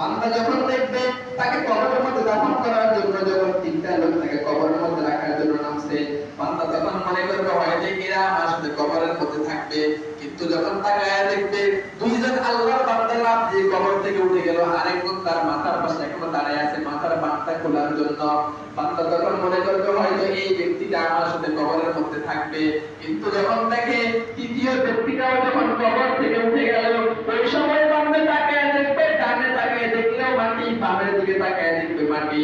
বান্দা যখন দেখবে, তাকে কবরের মধ্যে দাফন করার জন্য যখন তিনটা লোক তাকে কবরের মধ্যে রাখার জন্য নামছে, বান্দা তখন মনে করবে হয়তো এরা আমার সাথে কবরের মধ্যে থাকবে। কিন্তু যখন তাকায় দেখবে, দুইজন আল্লাহর বান্দারা যে কবর থেকে উঠে গেল। আরেকজন তার মাথার পাশে এখনও দাঁড়ায় আছে, মাথার বাঁধটা খোলার জন্য। বান্দা তখন মনে করবে হয়তো এই ব্যক্তিটা আমার সাথে কবরের মধ্যে থাকবে। কিন্তু যখন দেখে, তৃতীয় ব্যক্তিটাও যখন কবর থেকে উঠে গেল ওই সময় বান্দা তাকায় দেখবে ডানে তাকায় দেখলেও মাটি বামের দিকে তাকায় দেখবে মাটি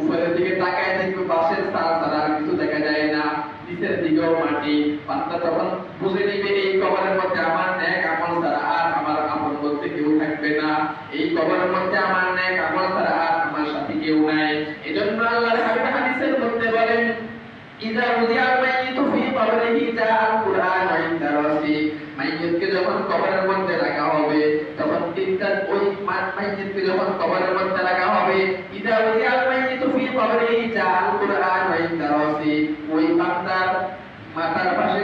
উপরের দিকে তাকায় দেখবে বাসের সারা সারা আর কিছু দেখা যায় না নিচের দিকেও মাটি বান্দা তখন বুঝে নিবে এই কবরের মধ্যে আমার ন্যাক আমল ছাড়া আর আমার আমল বলতে কেউ থাকবে না। এই কবরের মধ্যে আমার ন্যাক আমল ছাড়া আর আমার সাথে কেউ নাই। এজন্য আল্লাহর হাবিব হাদিসের মধ্যে বলেন ইজা উদিয়া মাইয়িতু ফি কবরিহি জাআল কুরআন ইনদা রাসি মাইয়িতকে যখন কবরের মধ্যে রাখা হবে, তখন তিনটা ওই মাইয়িতকে যখন কবরের মধ্যে রাখা হবে ইজা উদিয়া মাইয়িতু ফি কবরিহি জাআল কুরআন ইনদা রাসি ওই বান্দার মাথার পাশে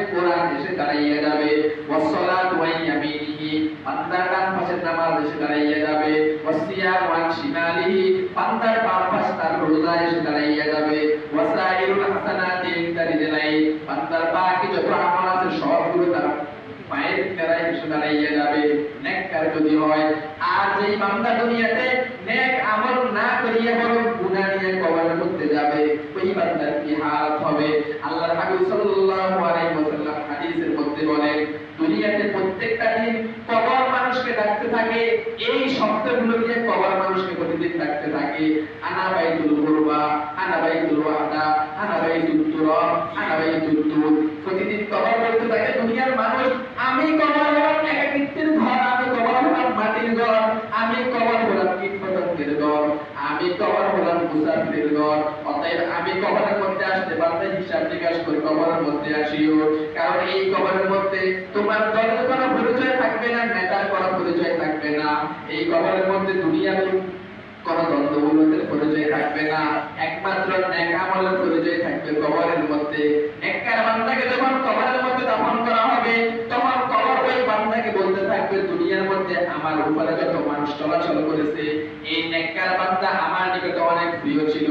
দাঁড়াইয়া যাবে। ওয়াসসালাত ওয়া ইয়ামিনিহি বান্দার ডান পাশে নামাজ এসে দাঁড়াইয়া যাবে। ওয়াসিয়াম ওয়া শিমালিহি বান্দার বাম পাশে তার রোজা এসে দাঁড়াইয়া যাবে। ওয়াসাইরুল হাসানাতি ইনদা রিজলাই বান্দার বাকি যত আমল আছে সবগুলো তার পায়ের কেরায় এসে দাঁড়াইয়া যাবে। নেককার যদি হয়, আর যেই বান্দা দুনিয়াতে নেক আমল না করিয়া বরং গুনাহ নিয়ে কবরের মধ্যে যাবে, ওই বান্দার কি হালত হবে? আল্লাহর হাবিব সাল্লাল্লাহু আলাইহি বলেন দুনিয়াতে প্রত্যেকটা দিন কবর মানুষকে ডাকতে থাকে। এই শব্দগুলো দিয়ে কবর মানুষকে প্রতিদিন ডাকতে থাকে। আনা বাইতুল গুরবা আনা বাইতুল ওয়াদা, আনা বাইতুল তুরাব, আনা বাইতুল তুর। প্রতিদিন কবর বলতে থাকে, দুনিয়ার মানুষ, আমি কবর হলাম একাকিত্বের ঘর, আমি কবর হলাম মাটির ঘর, আমি কবর হলাম কীট পতঙ্গের ঘর, আমি কবর হলাম মুসাফিরের ঘর আমি কবরের মধ্যে আসতে পারতে হিসাব নিকাশ করে কবরের মধ্যে আসিও। কারণ এই কবরের মধ্যে তোমার দলের কোনো পরিচয় থাকবে না, নেতার কোনো পরিচয় থাকবে না। এই কবরের মধ্যে দুনিয়ার কোন দ্বন্দ্বগুলোদের পরিচয় থাকবে না। একমাত্র নেক আমলের পরিচয় থাকবে কবরের মধ্যে। যখন কবরের মধ্যে করা হবে, তখন কবর ওই বলতে থাকবে, দুনিয়ার মধ্যে আমার উপরে যত মানুষ চলাচল করেছে, এই নেককার বান্দা আমার নিকটে অনেক প্রিয় ছিল।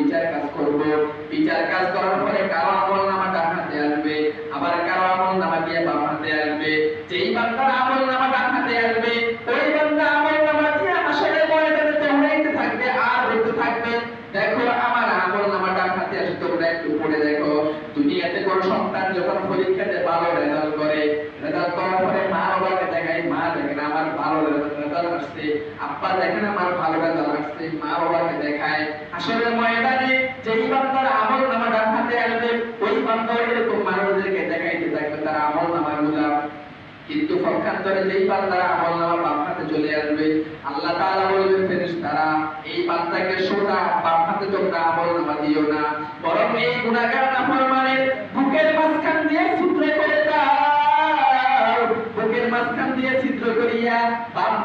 বিচার কাজ করার পরে কারও আমল নামা ডান হাতে আসবে, আবার কারও আমল নামা দিয়ে বাম হাতে আসবে। যেই বান্দার আমল নামা ডান হাতে আসবে, ওই বান্দা আমল নামা দিয়ে হাসরের ময়দানে থাকবে, আর থাকবে, দেখো, আমার আমল নামা ডান হাতে তোমরা একটু পড়ে দেখো। কোন সন্তান যখন পরীক্ষাতে ভালো রেজাল্ট করে রেজাল্ট করার পরে মা বাবাকে দেখায়, মা, দেখেন, আমার ভালো রেজাল্ট আসছে আব্বা দেখেন আমার ভালো রেজাল্ট আসছে মা বাবাকে দেখায়। আসলে ময়দানে যেই বান্দার আমল নামা ডান হাতে আসবে, ওই বান্দা এরকম মানুষদেরকে দেখাইতে থাকবে, তার আমল নামা গুলা কিন্তু পক্ষান্তরে যেই বান্দারা আমল নামা বাম হাতে চলে আসবে, আল্লাহ তাআলা বলবেন, ফেরেশতারা, এই বান্দাকে সোজা বাম হাতে তোমরা আমল নামা দিও না। বরং এই গুনাহগার নাফরমানের বুকের মাঝখান দিয়ে ছিদ্র করে দাও। বুকের মাঝখান দিয়ে ছিদ্র করিয়া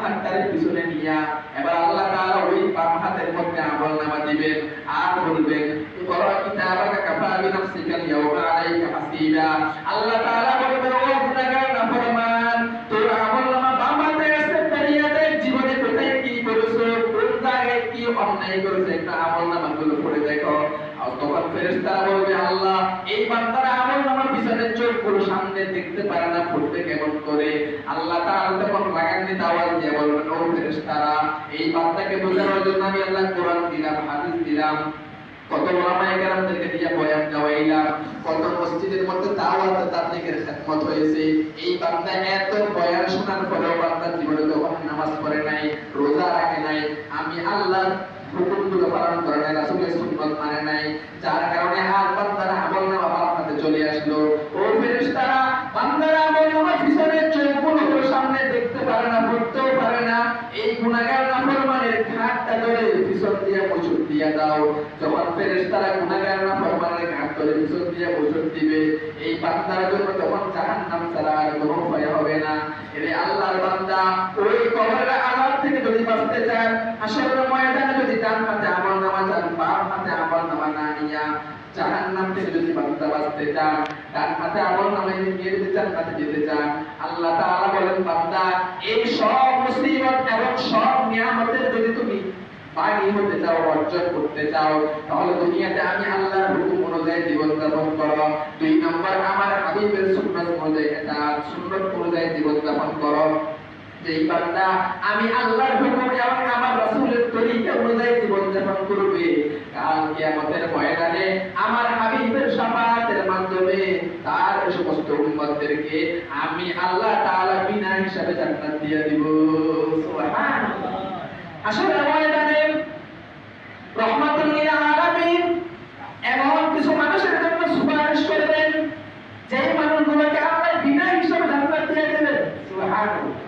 হাতটারে পিছনে নিয়া এবার আল্লাহ তাআলা ওই বাম হাতের মধ্যে আমল দিবেন আর বলবেন ইকরা কিতাবাকা কাফা বিনাফসিকা আল-ইয়াওমা আলাইকা হাসিবা? আল্লাহ তাআলা বলবেন, ও গুনাহগার, নাফরমান, তোর আমল বাম হাতে আছে দাঁড়িয়ে জীবনে কোথায় কি করেছ? কোন জায়গায় কি অন্যায় করেছ? একটা আমলগুলো পড়ে দেখো। তখন ফেরেশতারা বলবে, আল্লাহ, এই বান্দারা নামার পিছনের চোখগুলো সামনে দেখতে পারে না ফুটবে কেমন করে। আল্লাহ তাআলা তখন রাগান্বিত আওয়াজ দিয়ে বলবেন, ও ফেরেশতারা, এই বান্দাকে বোঝানোর জন্য আমি আল্লাহ কোরআন দিলাম, হাদিস দিলাম। কত ওলামায়ে কেরামদেরকে দিয়ে বয়ান গাওয়াইলাম কত মসজিদের মধ্যে দাওয়াত তাবলীগের খেদমত হয়েছে। এই বান্দা এত বয়ান শোনার পরেও বান্দা জীবনে কখনো নামাজ পড়ে নাই, রোজা রাখে নাই। আমি আল্লাহর হুকুমগুলো পালন করে নাই, রাসূলের সুন্নাত মানে নাই। যার কারণে আর বান্দারা আমল নামা বান্দাতে চলে আসলো ও ফেরেশতারা বান্দারা আমল নামা পিছনের চোখগুলো সামনে দেখতে পারে না পড়তেও পারে না এই গুনাহগার নাফরমানের ঘাটটা ধরে পিছন দিয়ে মুচুর দিয়ে দাও। যখন ফেরেশতারা গুনাহগার নাফরমানের ঘাট ধরে পিছন দিয়ে মুচুর দিবে, এই বান্দার জন্য তখন জাহান্নাম ছাড়া আর কোনো ভয় হবে না। এরে আল্লাহর বান্দা, ওই কবরের আযাব থেকে যদি বাঁচতে চান, হাসরের ময়দানে যদি ডান হাতে আমল নামা চান, বাম হাতে আমল নামা না নিয়া, জাহান্নাম থেকে যদি বান্দা বাঁচতে চান হাতে আমল নিয়ে যদি জান্নাতে যেতে চান, আল্লাহ তাআলা বলেন, বান্দা, এই সব মুসিবত এবং সব হতে চাও অর্জন করতে চাও, তাহলে দুনিয়াতে আমি আল্লাহর হুকুম অনুযায়ী জীবন যাপন করো দুই নম্বর, আমার হাবিবের সুন্নাত অনুযায়ী, এটা সুন্নাত অনুযায়ী জীবন যাপন করো। যেই বান্দা, আমি আল্লাহর হুকুম এবং আমার রাসূলের তরিকা অনুযায়ী জীবন যাপন করবে। কাল কিয়ামতের ময়দানে আমার হাবিবের শাফাআতের মাধ্যমে তার সমস্ত উম্মতদেরকে আমি আল্লাহ তাআলা বিনা হিসাবে জান্নাত দিয়ে দিব। সুবহানাল্লাহ। আসলে ময়দানে রহমাতুল লিল আলামিন এমন কিছু মানুষের জন্য সুপারিশ করবেন যে মানুষগুলোকে আল্লাহ বিনা হিসাবে জান্নাত দিয়ে দেবেন সুবহানাল্লাহ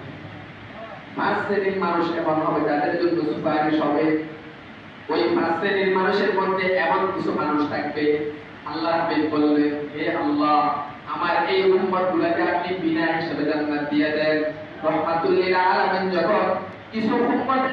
পাঁচ শ্রেণির মানুষ এমন হবে, যাদের জন্য সুপারিশ হবে। ওই পাঁচ শ্রেণির মানুষের মধ্যে এমন কিছু মানুষ থাকবে, আল্লাহ হাবিব বললেন হে আল্লাহ, আমার এই উম্মত গুলাকে আপনি বিনা হিসাবে জান্নাত দিয়ে দেন। রহমাতুল লিল আলামিন যখন কিছু উম্মত